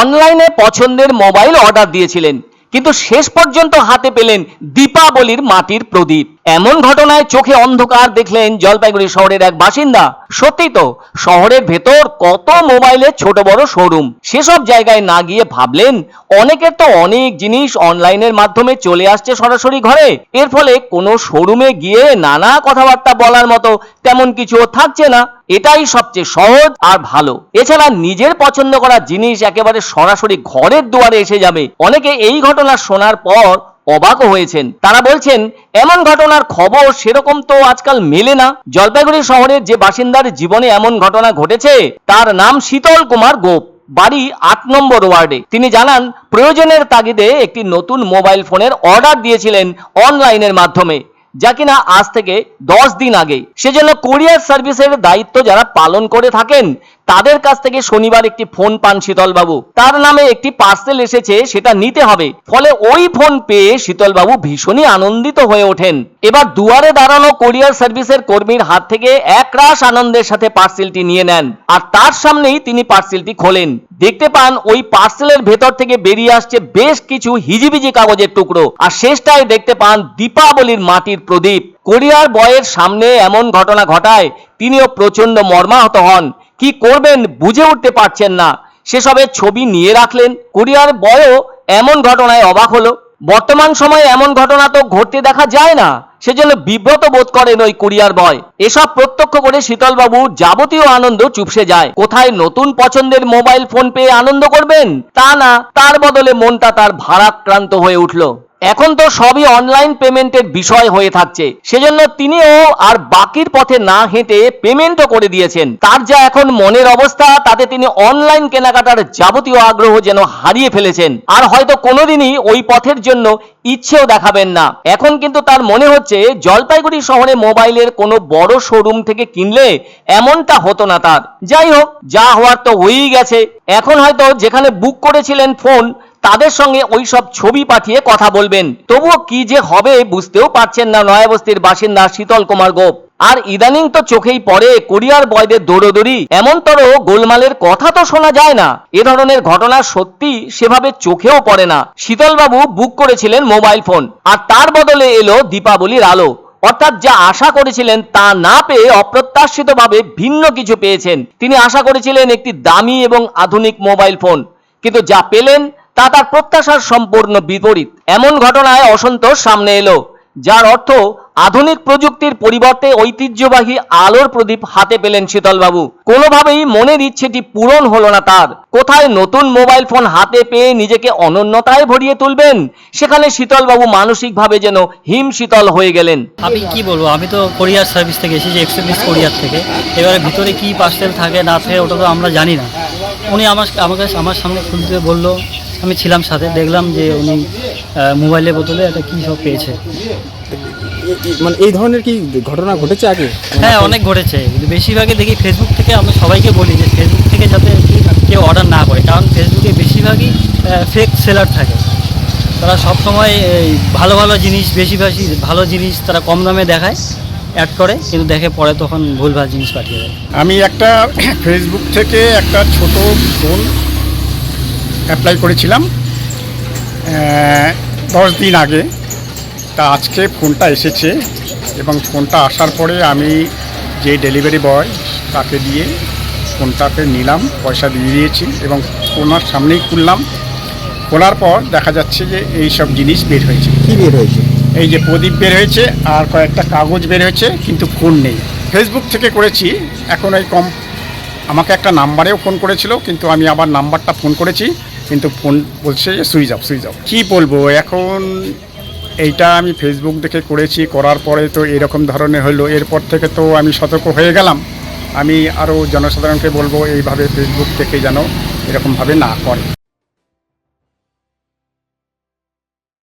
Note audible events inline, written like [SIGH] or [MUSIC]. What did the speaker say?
অনলাইনে পছন্দের mobile order দিয়েছিলেন, কিন্তু শেষ পর্যন্ত হাতে পেলেন দীপাবলির মাটির প্রদীপ। এমন ঘটনায় চোখে অন্ধকার দেখলেন জলপাইগুড়ি শহরের এক বাসিন্দা। সত্যি তো, শহরের ভেতর কত মোবাইলের ছোট বড় শোরুম। সেসব জায়গায় না গিয়ে ভাবলেন, অনেকের তো অনেক জিনিস অনলাইনের মাধ্যমে চলে আসছে সরাসরি ঘরে। এর ফলে কোনো শোরুমে গিয়ে নানা কথাবার্তা বলার মতো তেমন কিছুও থাকছে না। এটাই সবচেয়ে সহজ আর ভালো। এছাড়া নিজের পছন্দ করা জিনিস একেবারে সরাসরি ঘরের দুয়ারে এসে যাবে। অনেকে এই ঘটনা শোনার পর অবাকও হয়েছেন। তারা বলছেন, এমন ঘটনার খবর সেরকম তো আজকাল মেলে না। জলপাইগুড়ি শহরের যে বাসিন্দার জীবনে এমন ঘটনা ঘটেছে, তার নাম শীতল কুমার গোপ। বাড়ি আট নম্বর ওয়ার্ডে। তিনি জানান, প্রয়োজনের তাগিদে একটি নতুন মোবাইল ফোনের অর্ডার দিয়েছিলেন অনলাইনের মাধ্যমে। যা কিনা আজ থেকে দশ দিন আগে। সেজন্য কুরিয়ার সার্ভিসের দায়িত্ব যারা পালন করে থাকেন তাদের কাছ থেকে শনিবার একটি ফোন পান শীতলবাবু। তার নামে একটি পার্সেল এসেছে, সেটা নিতে হবে। ফলে ওই ফোন পেয়ে শীতলবাবু ভীষণই আনন্দিত হয়ে ওঠেন। এবার দুয়ারে দাঁড়ানো কোরিয়ার সার্ভিসের কর্মীর হাত থেকে একরাশ আনন্দের সাথে পার্সেলটি নিয়ে নেন। আর তার সামনেই তিনি পার্সেলটি খোলেন। দেখতে পান, ওই পার্সেলের ভেতর থেকে বেরিয়ে আসছে বেশ কিছু হিজিবিজি কাগজের টুকরো। আর শেষটায় দেখতে পান, দীপাবলির মাটির প্রদীপ। কোরিয়ার বয়ের সামনে এমন ঘটনা ঘটায়, তিনিও প্রচণ্ড মর্মাহত হন। কি করবেন বুঝে উঠতে পারছেন না। সেসবের ছবি নিয়ে রাখলেন। কুরিয়ার বয়ও এমন ঘটনায় অবাক হলো। বর্তমান সময়ে এমন ঘটনা তো ঘটতে দেখা যায় না। সেজন্য বিব্রত বোধ করেন ওই কুরিয়ার বয়। এসব প্রত্যক্ষ করে শীতলবাবু যাবতীয় আনন্দ চুপসে যায়। কোথায় নতুন পছন্দের মোবাইল ফোন পেয়ে আনন্দ করবেন? তা না, তার বদলে মনটা তার ভারাক্রান্ত হয়ে উঠল। এখন তো সবই অনলাইন পেমেন্টের বিষয় হয়ে থাকছে। সেজন্য তিনিও আর বাকির পথে না হেঁটে পেমেন্টও করে দিয়েছেন। তার যা এখন মনের অবস্থা, তাতে তিনি অনলাইন কেনাকাটার যাবতীয় আগ্রহ যেন হারিয়ে ফেলেছেন। আর হয়তো কোনোদিনই ওই পথের জন্য ইচ্ছেও দেখাবেন না। এখন কিন্তু তার মনে হচ্ছে, জলপাইগুড়ি শহরে মোবাইলের কোনো বড় শোরুম থেকে কিনলে এমনটা হতো না তার। যাই হোক, যা হওয়ার তো হয়েই গেছে। এখন হয়তো যেখানে বুক করেছিলেন ফোন তাদের সঙ্গে ওই সব ছবি পাঠিয়ে কথা বলবেন। তবুও কি যে হবে বুঝতেও পারছেন না নয়াবস্তির বাসিন্দা শীতল কুমার গোপ। আর ইদানিং তো চোখেই পড়ে কোরিয়ার বয়দের দৌড়দৌড়ি। এমনতর গোলমালের কথা তো শোনা যায় না। এ ধরনের ঘটনা সত্যি সেভাবে চোখেও পড়ে না। শীতলবাবু বুক করেছিলেন মোবাইল ফোন। আর তার বদলে এলো দীপাবলির আলো। অর্থাৎ যা আশা করেছিলেন তা না পেয়ে অপ্রত্যাশিতভাবে ভিন্ন কিছু পেয়েছেন। তিনি আশা করেছিলেন একটি দামি এবং আধুনিক মোবাইল ফোন। কিন্তু যা পেলেন তা তার প্রত্যাশার সম্পূর্ণ বিপরীত। এমন ঘটনায় অসন্তোষ সামনে এলো, যার অর্থ আধুনিক প্রযুক্তির পরিবর্তে ঐতিহ্যবাহী আলোর প্রদীপ হাতে পেলেন শীতলবাবু। কোনোভাবেই মনের ইচ্ছেটি পূরণ হলো না তার। কোথায় নতুন মোবাইল ফোন হাতে পেয়ে নিজেকে অনন্যতায় ভরিয়ে তুলবেন, সেখানে শীতলবাবু মানসিকভাবে যেন হিম শীতল হয়ে গেলেন। আমি কি বলব? আমি তো কোরিয়ার সার্ভিস থেকে এসেছি এক্সপ্রেস কোরিয়ার থেকে। এবারে ভিতরে কি পার্সেল থাকে, না থাকে, ওটা তো আমরা জানি না। উনি আমার আমাকে, আমার সামনে খুলতে বলল আমি ছিলাম সাথে দেখলাম যে উনি মোবাইলের বোতলে একটা কী সব পেয়েছে। মানে এই ধরনের কি ঘটনা ঘটেছে আগে? হ্যাঁ অনেক ঘটেছে। কিন্তু বেশিরভাগই দেখি ফেসবুক থেকে আমি সবাইকে বলি যে ফেসবুক থেকে যাতে কেউ অর্ডার না করে। কারণ ফেসবুকে বেশিরভাগই ফেক সেলার থাকে। তারা সবসময় এই ভালো ভালো জিনিস বেশি বেশি ভালো জিনিস তারা কম দামে দেখায় অ্যাড করে। কিন্তু দেখে পরে তখন ভুলভাল জিনিস পাঠিয়ে দেয়। আমি একটা [COUGHS] ফেসবুক থেকে একটা ছোট ফোন অ্যাপ্লাই করেছিলাম। দশ দিন আগে। তা আজকে ফোনটা এসেছে এবং ফোনটা আসার পরে আমি যে ডেলিভারি বয় তাকে দিয়ে ফোনটাকে নিলাম পয়সা দিয়ে দিয়েছি এবং ওনার সামনেই খুললাম। খোলার পর দেখা যাচ্ছে যে এই সব জিনিস বের হয়েছে। কি বের হয়েছে? এই যে প্রদীপ বের হয়েছে আর কয়েকটা কাগজ বের হয়েছে কিন্তু ফোন নেই। ফেসবুক থেকে করেছি এখন এই কম আমাকে একটা নাম্বারেও ফোন করেছিল কিন্তু আমি আবার নাম্বারটা ফোন করেছি। কিন্তু ফোন বলছে যে সুইচ অফ সুইচ অফ। কী বলব, এখন এইটা আমি ফেসবুক দেখে করেছি, করার পরে তো এরকম ধরনের হলো। এরপর থেকে তো আমি সতর্ক হয়ে গেলাম। আমি আরও জনসাধারণকে বলব, এইভাবে ফেসবুক থেকে যেন এরকমভাবে না করে।